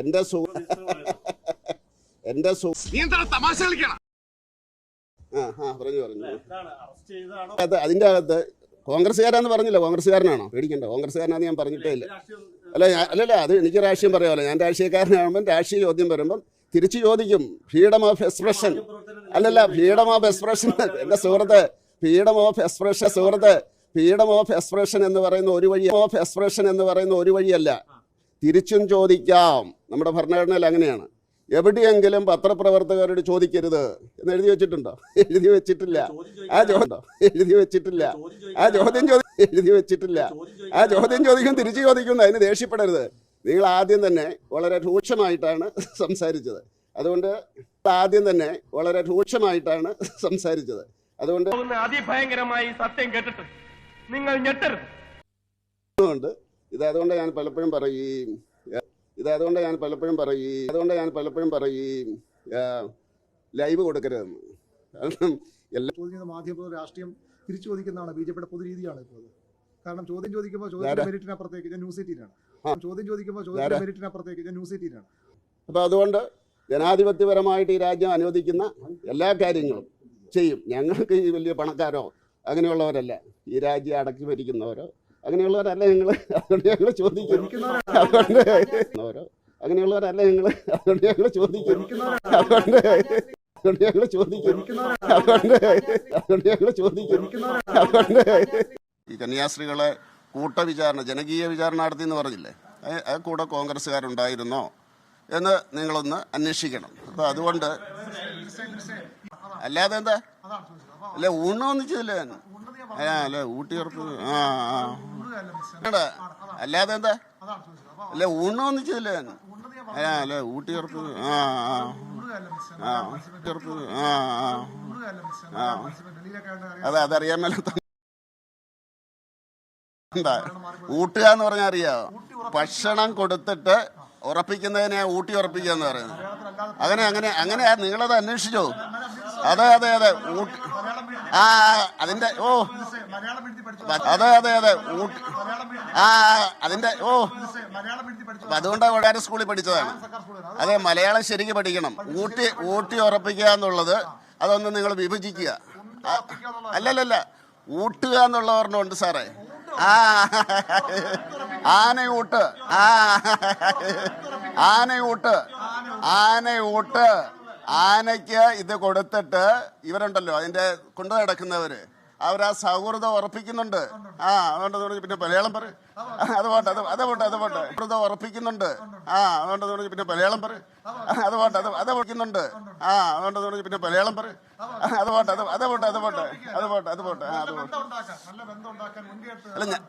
എന്റെ എന്റെ തമാശ കളിക്കണം? ആ ആ പറഞ്ഞു പറഞ്ഞു. എന്താണ്? അറസ്റ്റ് ചെയ്തതാണോ? അത് അതിന്റെ അകത്ത് കോൺഗ്രസ്സുകാരാന്ന് പറഞ്ഞില്ല? കോൺഗ്രസ്സുകാരനാണോ? പേടിക്കണ്ട കോൺഗ്രസ്സുകാരനാന്ന് ഞാൻ പറഞ്ഞിട്ടേ ഇല്ല. അല്ല അല്ലല്ല അത് എനിക്ക് രാഷ്ട്രീയം പറയാമല്ലോ. ഞാൻ രാഷ്ട്രീയക്കാരനാകുമ്പോൾ രാഷ്ട്രീയ ചോദ്യം വരുമ്പം തിരിച്ചു ചോദിക്കും. Freedom of expression. അല്ലല്ല ഫ്രീഡം ഓഫ് എക്സ്പ്രഷൻ. എന്റെ സുഹൃത്ത് ഫ്രീഡം ഓഫ് എക്സ്പ്രഷൻ സുഹൃത്ത് ഫ്രീഡം ഓഫ് എക്സ്പ്രഷൻ എന്ന് പറയുന്ന ഒരു വഴി ഓഫ് എക്സ്പ്രഷൻ എന്ന് പറയുന്ന ഒരു വഴിയല്ല. തിരിച്ചും ചോദിക്കാം. നമ്മുടെ ഭരണഘടനയിൽ അങ്ങനെയാണ്. എവിടെയെങ്കിലും പത്രപ്രവർത്തകരോട് ചോദിക്കരുത് എന്ന് എഴുതി വെച്ചിട്ടുണ്ടോ? എഴുതി വെച്ചിട്ടില്ല. ആ ചോദ്യം എഴുതി വെച്ചിട്ടില്ല. ആ ചോദ്യം ചോദ്യം എഴുതി വെച്ചിട്ടില്ല. ആ ചോദ്യം ചോദിക്കും തിരിച്ചു ചോദിക്കുന്നു അതിന് ദേഷ്യപ്പെടരുത്. നിങ്ങൾ ആദ്യം തന്നെ വളരെ രൂക്ഷമായിട്ടാണ് സംസാരിച്ചത്. അതുകൊണ്ട് ആദ്യം തന്നെ വളരെ രൂക്ഷമായിട്ടാണ് സംസാരിച്ചത്. അതുകൊണ്ട് അതിഭയങ്കരമായി സത്യം കേട്ടിട്ട് നിങ്ങൾ ഞെട്ടരുത്. കൊണ്ട് ഇത് അതുകൊണ്ട് ഞാൻ പലപ്പോഴും പറയും ഇത് അതുകൊണ്ട് ഞാൻ പലപ്പോഴും പറയും അതുകൊണ്ട് ഞാൻ പലപ്പോഴും പറയും ലൈവ് കൊടുക്കരുതെന്ന്. കാരണം എല്ലാ ചോദ്യം ചെയ്യുന്ന മാധ്യമ രാഷ്ട്രീയം തിരിച്ചു ചോദിക്കുന്നതാണ് ബി ജെ പിയുടെ പൊതുരീതിയാണ് ഇപ്പോൾ. കാരണം ചോദ്യം ചോദിക്കുമ്പോൾ? ചോദ്യത്തിന്റെ മെരിറ്റിനപ്പുറത്തേക്ക് ഞാൻ ന്യൂസ് എയ്റ്റീനാണ് ചോദ്യം ചോദിക്കുമ്പോൾ? ചോദ്യത്തിന്റെ മെരിറ്റിനപ്പുറത്തേക്ക് ഞാൻ ന്യൂസ് എയ്റ്റീനാണ് അപ്പോൾ അതുകൊണ്ട് ജനാധിപത്യപരമായിട്ട് ഈ രാജ്യം അനുവദിക്കുന്ന എല്ലാ കാര്യങ്ങളും ചെയ്യും. ഞങ്ങൾക്ക് ഈ വലിയ പണക്കാരോ അങ്ങനെയുള്ളവരല്ല. ഈ രാജ്യം അടക്കി ഭരിക്കുന്നവരോ അങ്ങനെയുള്ളവരല്ല ഞങ്ങൾ അതുകൊണ്ട് ഞങ്ങൾ ചോദിക്കുന്നു അതുകൊണ്ട് ഞങ്ങൾ അതുകൊണ്ട് ഞങ്ങൾ ചോദിക്കുന്നു അതുകൊണ്ട് അതുകൊണ്ട് ഞങ്ങൾ ചോദിക്കുന്നു അതുകൊണ്ട് അതുകൊണ്ട് ഞങ്ങൾ ചോദിക്കുന്നു അതുകൊണ്ട് ഈ കന്യാസ്ത്രീകളെ കൂട്ടവിചാരണ ജനകീയ വിചാരണ നടത്തി എന്ന് പറഞ്ഞില്ലേ ആ- കൂടെ കോൺഗ്രസ്സുകാരുണ്ടായിരുന്നോ? എന്ന് നിങ്ങളൊന്ന് അന്വേഷിക്കണം. അപ്പൊ അതുകൊണ്ട് അല്ലാതെ എന്താ? അല്ല ഊണ് അല്ല ഊട്ടി ഉറപ്പ്. ആ ആ. എടാ, അല്ലാതെ എന്താ? അല്ല ഊണ് ഒന്നിച്ചില്ലേ ആ അല്ല ഊട്ടി ഉറപ്പ്. ആ ആ. ആ ഉറപ്പ്. ആ ആ. ആ. അതെ അതറിയാൻ മേലാത്ത എന്താ? ഊട്ടുക എന്ന് പറഞ്ഞാൽ അറിയാമോ ഭക്ഷണം കൊടുത്തിട്ട് ഉറപ്പിക്കുന്നതിനെ ഊട്ടി ഉറപ്പിക്കുക എന്ന് പറയുന്നത് അങ്ങനെ അങ്ങനെ അങ്ങനെ നിങ്ങളത് അന്വേഷിച്ചോ? അതെ അതെ അതെ. ഊട്ടി ആ അതിന്റെ ഓ. അതെ അതെ അതെ. ആ അതിന്റെ ഓ. അതുകൊണ്ടാണ് വളരെ സ്കൂളിൽ പഠിച്ചതാണ്. അതെ മലയാളം ശരിക്കും പഠിക്കണം. ഊട്ടി ഊട്ടി ഉറപ്പിക്കുക എന്നുള്ളത് അതൊന്ന് നിങ്ങൾ വിഭജിക്കുക. അല്ലല്ല അല്ലല്ലല്ല. ഊട്ടുക എന്നുള്ള ഒരെണ്ണമുണ്ട് സാറേ. ആ ആനയൂട്ട് ആ ആനയൂട്ട് ആനയൂട്ട് ആനയ്ക്ക് ഇത് കൊടുത്തിട്ട് ഇവരുണ്ടല്ലോ അതിന്റെ കൊണ്ടു നടക്കുന്നവര്. അവർ ആ സൗഹൃദം ഉറപ്പിക്കുന്നുണ്ട്. ആ അതുകൊണ്ട് പറഞ്ഞു പിന്നെ മലയാളം പറ. അത് പോട്ടെ അത് അത് പോട്ടെ അത് പോട്ടെ. സൗഹൃദം ഉറപ്പിക്കുന്നുണ്ട്. ആ അതുകൊണ്ട് പറഞ്ഞു പിന്നെ മലയാളം പറ. അത് പോട്ടെ അത് അത് പൊളിക്കുന്നുണ്ട് ആ അതുകൊണ്ട് പറഞ്ഞു പിന്നെ മലയാളം പറ. അത് പോട്ടെ അത് അത് പോട്ടെ അത് പോട്ടെ അത് പോട്ടെ അത് പോട്ടെ ആ അത് പോട്ടെ. അല്ല ഞാൻ